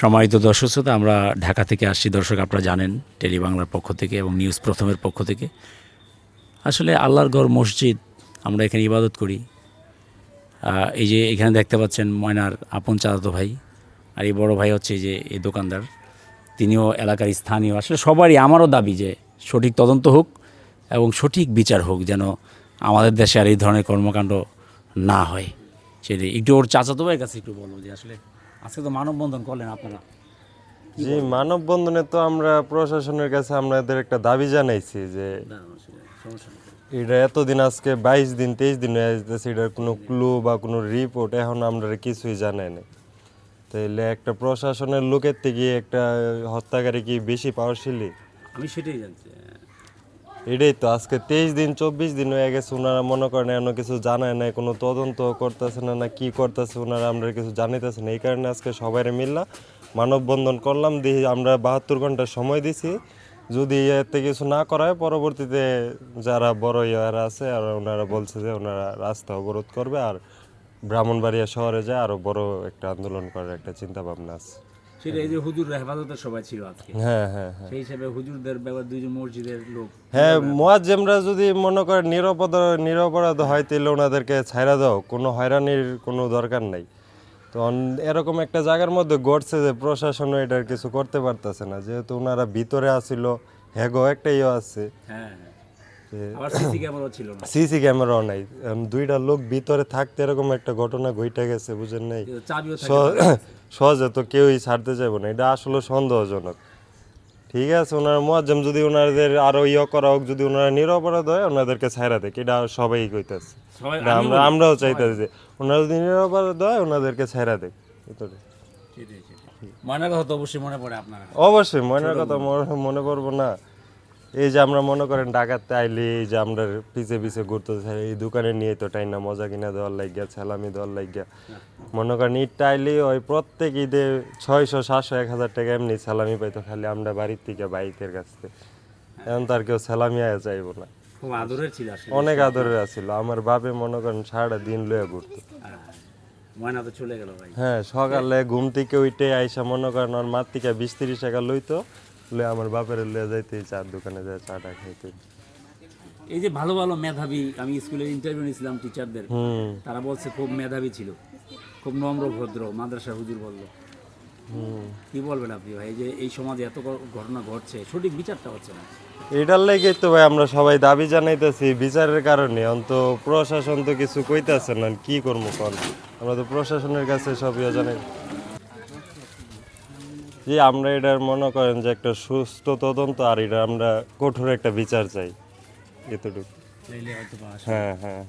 সম্মানিত দর্শক শ্রোতা, আমরা ঢাকা থেকে আসছি। দর্শক, আপনারা জানেন টেলি বাংলার পক্ষ থেকে এবং নিউজ প্রথমের পক্ষ থেকে। আসলে আল্লাহর গড় মসজিদ আমরা এখানে ইবাদত করি। এই যে এখানে দেখতে পাচ্ছেন ময়নার আপন চাচাতো ভাই আর এই বড় ভাই হচ্ছে যে এই দোকানদার। তিনিও এলাকার স্থানীয়। আসলে সবারই আমারও দাবি যে সঠিক তদন্ত হোক এবং সঠিক বিচার হোক যেন আমাদের দেশে আর এই ধরনের কর্মকাণ্ড না হয়। সেটাই একটু ওর চাচাতো ভাইয়ের কাছে একটু বলব যে আসলে আজকে তো মানববন্ধন করলেন আপনারা। জি মানববন্ধনে তো আমরা প্রশাসনের কাছে আমাদের একটা দাবি জানাইছি যে এটা এতদিন আজকে বাইশ দিন তেইশ দিন হয়ে যেতেছে এটার কোনো ক্লু বা কোনো রিপোর্ট এখন আমরা কিছুই জানাই না তাইলে একটা প্রশাসনের লোকের থেকে একটা হত্যাকারী কি বেশি পাওয়ারশীলি আমি সেটাই জানছি। এটাই তো, আজকে তেইশ দিন, চব্বিশ দিন হয়ে গেছে ওনারা মনে করেন এখনও কিছু জানায় নাই, কোনো তদন্ত করতেছে না না কি করতেছে ওনারা আমরা কিছু জানিতেছে না। এই কারণে আজকে সবাই মিললা মানববন্ধন করলাম দিয়ে আমরা বাহাত্তর ঘণ্টা সময় দিছি। যদি এতে কিছু না করায়, পরবর্তীতে যারা বড় ইয়ারা আছে, আর ওনারা বলছে যে ওনারা রাস্তা অবরোধ করবে, আর ব্রাহ্মণবাড়িয়া শহরে যায়, আরও বড় একটা আন্দোলন করার একটা চিন্তা ভাবনা আছে। সেটা এই যে হুজুর হেফাজতের সবাই ছিল আজকে। হ্যাঁ হ্যাঁ হ্যাঁ। সেই হিসেবে হুজুরদের ব্যাপার দুইজন মসজিদের লোক। হ্যাঁ মোয়াজ্জেমরা যদি মনে করেন নিরাপদ নিরাপরাধ হয় তাহলে ওনাদেরকে ছাইরা দাও। কোনো হয়রানির কোনো দরকার নাই। তো এরকম একটা জায়গার মধ্যে ঘটছে যে প্রশাসনও এটার কিছু করতে পারতেছে না। যেহেতু ওনারা ভিতরে আসিল হ্যাগো একটা ইয়ে আছে। হ্যাঁ হ্যাঁ। আবার সিসি ক্যামেরাও ছিল না। সিসি ক্যামেরাও নাই। দুইটা লোক ভিতরে থাকতে এরকম একটা ঘটনা ঘটে গেছে বুঝেন নাই? সহজে তো কেউই ছাড়তে চাইব না। এটা আসলে সন্দেহজনক। ঠিক আছে ওনার মোয়াজ্জেম যদি ওনাদের আরও ইয়ে করা হোক যদি ওনারা নিরপরাধ হয় ওনাদেরকে ছাইরা দেয় এটা সবাই কইতাছে। আমরা আমরাও চাইতেছি যে ওনারা যদি নিরপরাধ হয় ওনাদেরকে ছাইরা। সেটাই সেটাই ময়নার কথা তো অবশ্যই মনে পড়ে আপনার। অবশ্যই মনের কথা মনে পড়ব না। এই যে আমরা মনে করেন ডাকাতে আইলি এই যে আমরা পিছে পিছে ঘুরতে এই দোকানে নিয়ে তো টাই না মজা কিনা দেওয়ার লাগিয়া ছেলামি দেওয়ার লাগিয়া মনে করেন ঈদটা আইলি ওই প্রত্যেক ঈদে ছয়শো সাতশো এক হাজার টাকা এমনি সালামি পাইতো খালি আমরা বাড়ির থেকে বাইকের কাছ থেকে। এখন তো আর কেউ সালামি আয়া চাইব না। খুব আদরের ছিল অনেক আদরের আছিল। আমার বাপে মনে করেন সারাটা দিন লয়ে ঘুরতো। হ্যাঁ। ময়না তো চলে গেল ভাই। হ্যাঁ সকালে ঘুম থেকে উঠে আইসা মনে করেন ওর মার থেকে বিশ তিরিশ টাকা লইতো। লয়ে আমার বাপের লয়ে যাইতে চার দোকানে যায় চাটা খাইতে। এই যে ভালো ভালো মেধাবী আমি স্কুলে ইন্টারভিউ নিয়েছিলাম টিচারদের তারা বলছে খুব মেধাবী ছিল। খুব নম্র ভদ্র মাদ্রাসা হুজুর বলল। কি বলবেন আপনি ভাই? এই যে এই সমাজে এত ঘটনা ঘটছে সঠিক বিচারটা হচ্ছে না। এটার লেগে তো ভাই আমরা সবাই দাবি জানাইতেছি বিচারের কারণে। অন্ত প্রশাসন তো কিছু কইতাছে না কি করব কল আমরা তো প্রশাসনের কাছে সব ইয়ে জানাই। জি আমরা এটার মনে করেন যে একটা সুস্থ তদন্ত আর এটা আমরা কঠোর একটা বিচার চাই এতটুকু। হ্যাঁ হ্যাঁ।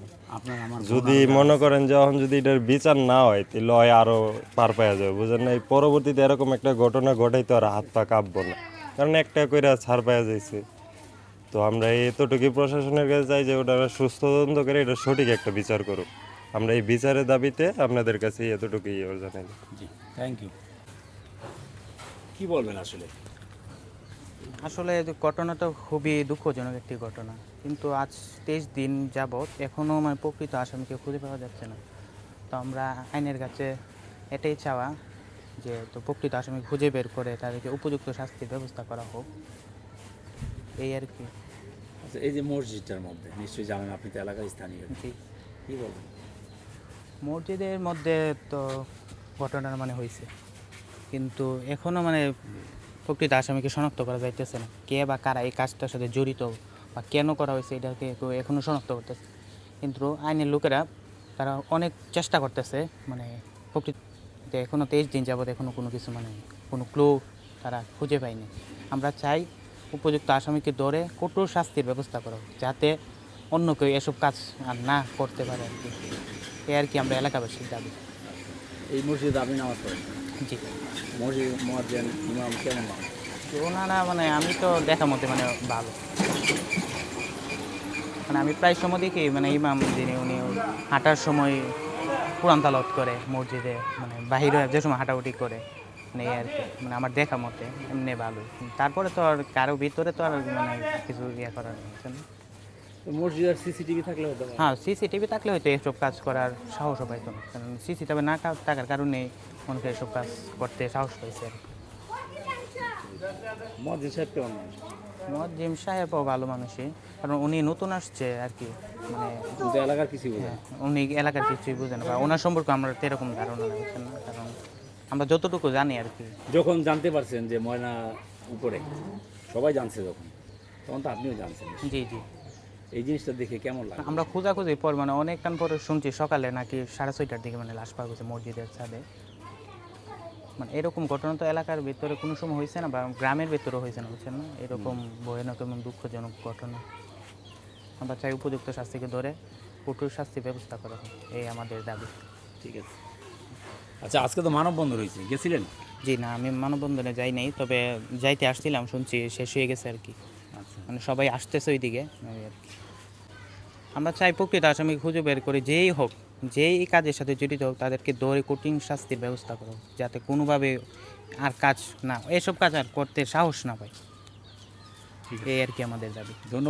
যদি মনে করেন যে এখন যদি এটার বিচার না হয় তাহলে হয় আরও পার পাওয়া যাবে বুঝেন না? এই পরবর্তীতে এরকম একটা ঘটনা ঘটাই তো আর হাত পা কাঁপবো না কারণ একটা কইরা ছাড় পাওয়া যাইছে। তো আমরা এতটুকু প্রশাসনের কাছে চাই যে ওটা সুস্থ তদন্ত করে এটা সঠিক একটা বিচার করুক। আমরা এই বিচারের দাবিতে আপনাদের কাছে এতটুকুই জানাই জি থ্যাংক ইউ কি বলবেন আসলে? আসলে ঘটনাটা খুবই দুঃখজনক একটি ঘটনা। কিন্তু আজ তেইশ দিন যাবৎ এখনও মানে প্রকৃত আসামিকে খুঁজে পাওয়া যাচ্ছে না। তো আমরা আইনের কাছে এটাই চাওয়া যে তো প্রকৃত আসামি খুঁজে বের করে তাদেরকে উপযুক্ত শাস্তির ব্যবস্থা করা হোক। এই আর কি। আচ্ছা এই যে মসজিদটার মধ্যে নিশ্চয়ই জানেন আপনি তো এলাকার স্থানীয়। জি। কি বলবেন? মসজিদের মধ্যে তো ঘটনা মানে হয়েছে কিন্তু এখনও মানে প্রকৃত আসামিকে শনাক্ত করা যাইতেছে না। কে বা কারা এই কাজটার সাথে জড়িত বা কেন করা হয়েছে এটাকে এখনও শনাক্ত করতেছে কিন্তু আইনের লোকেরা তারা অনেক চেষ্টা করতেছে মানে প্রকৃত এখনও তেইশ দিন যাবৎ এখনও কোনো কিছু মানে কোনো ক্লু তারা খুঁজে পায়নি। আমরা চাই উপযুক্ত আসামিকে ধরে কঠোর শাস্তির ব্যবস্থা করা যাতে অন্য কেউ এসব কাজ আর না করতে পারে আর কি। এই আর কি আমরা এলাকাবাসীর দাবি। এই মসজিদে আপনি নামাজ পড়েন? জি। মসজিদ মহাজন ইমাম কেমন নামাজ ওনারা মানে আমি তো দেখা মতে মানে ভালো। মানে আমি প্রায় সময় দেখি মানে ইমাম যিনি উনি হাঁটার সময় কোরআন তালাওয়াত করে মসজিদে মানে বাহিরে যে সময় হাঁটাহুটি করে মানে আর কি। মানে আমার দেখা মতে এমনি ভালো তারপরে তো আর কারও ভিতরে তো আর মানে কিছু ইয়ে করার মসজিদ আর সিসিটিভি থাকলে হতো। হ্যাঁ সিসিটিভি থাকলে হয়তো এসব কাজ করার সাহসও পাইতো না। কারণ সিসিটিভি না থাকার কারণে অনেকে এসব কাজ করতে সাহস পাইছে আর কি। মসজিদ সাহেব কেমন মানুষ? মজিম সাহেবও ভালো মানুষই। কারণ উনি নতুন আসছে আর কি মানে এলাকার কিছুই বোঝে হ্যাঁ, উনি এলাকার কিছুই বুঝেন না বা ওনার সম্পর্কে আমরা এরকম ধারণা বুঝছেন না? কারণ আমরা যতটুকু জানি আর কি। যখন জানতে পারছেন যে ময়না উপরে সবাই জানছে যখন তখন তো আপনিও জানছেন। জি জি। এই জিনিসটা দেখে কেমন লাগে? আমরা খোঁজাখুঁজির পর মানে অনেকক্ষণ পরে শুনছি সকালে নাকি সাড়ে ছয়টার দিকে মানে লাশ পাওয়া গেছে মসজিদের ছাদে। মানে এরকম ঘটনা তো এলাকার ভিতরে কোনো সময় হয়েছে না বা গ্রামের ভিতরে হয়েছে না বুঝছেন না? এরকম ভয়ানক এবং দুঃখজনক ঘটনা। আমরা চাই উপযুক্ত শাস্তিকে ধরে কঠোর শাস্তি ব্যবস্থা করা হয় এই আমাদের দাবি। ঠিক আছে। আচ্ছা আজকে তো মানববন্ধন হয়েছে গেছিলেন? জি না আমি মানববন্ধনে যাই নাই তবে যাইতে আসছিলাম শুনছি শেষ হয়ে গেছে আর কি। মানে সবাই আসতেছে ওইদিকে। দিকে আমরা চাই প্রকৃত আসামি খুঁজে বের করে যেই হোক যেই কাজের সাথে জড়িত হোক তাদেরকে দৌড়ে কঠিন শাস্তির ব্যবস্থা করো যাতে কোনোভাবে আর কাজ না এসব কাজ আর করতে সাহস না পায়। এই আর কি আমাদের দাবি। ধন্যবাদ।